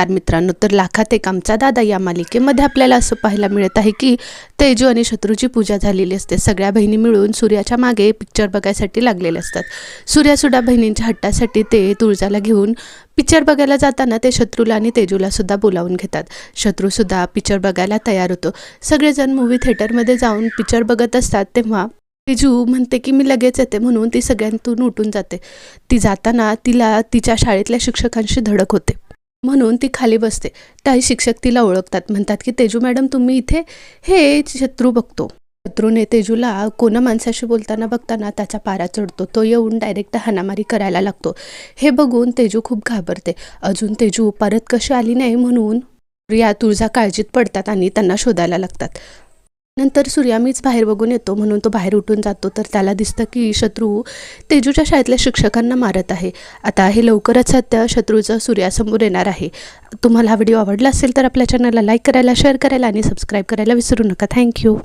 नमस्कार मित्रांनो तर लाखात एक आमचा दादा या मालिकेमध्ये आपल्याला असं पाहायला मिळत आहे की तेजू आणि शत्रूची पूजा झालेली असते. सगळ्या बहिणी मिळून सूर्याच्या मागे पिक्चर बघायसाठी लागलेले असतात. सूर्यासुद्धा बहिणींच्या हट्टासाठी ते तुळजाला घेऊन पिक्चर बघायला जाताना ते शत्रूला आणि तेजूला सुद्धा बोलावून घेतात. शत्रूसुद्धा पिक्चर बघायला तयार होतो. सगळेजण मूवी थिएटरमध्ये जाऊन पिक्चर बघत असतात तेव्हा तेजू म्हणते की मी लगेच येते म्हणून ती सगळ्यांतून उठून जाते. ती जाताना तिला तिच्या शाळेतल्या शिक्षकांशी धडक होते. म्हणून ती खाली बसते. काही शिक्षक तिला ओळखतात. म्हणतात की तेजू मॅडम तुम्ही इथे हे शत्रू बघतो. शत्रूने तेजूला कोणा माणसाशी बोलताना बघताना त्याचा पारा चढतो. तो येऊन डायरेक्ट हाणामारी करायला लागतो. हे बघून तेजू खूप घाबरते. अजून तेजू परत कशी आली नाही? म्हणून या तुळजा काळजीत पडतात आणि त्यांना शोधायला लागतात. नंतर सूर्या मीच बाहेर बघून येतो म्हणून तो बाहेर उठून जातो. तर त्याला दिसतं की शत्रू तेजूच्या शाळेतल्या शिक्षकांना मारत आहे. आता हे लवकरच सध्या शत्रूचं सूर्यासमोर येणार आहे. तुम्हाला हा व्हिडिओ आवडला असेल तर आपल्या चॅनलला लाईक करायला शेअर करायला आणि सबस्क्राईब करायला विसरू नका. थँक्यू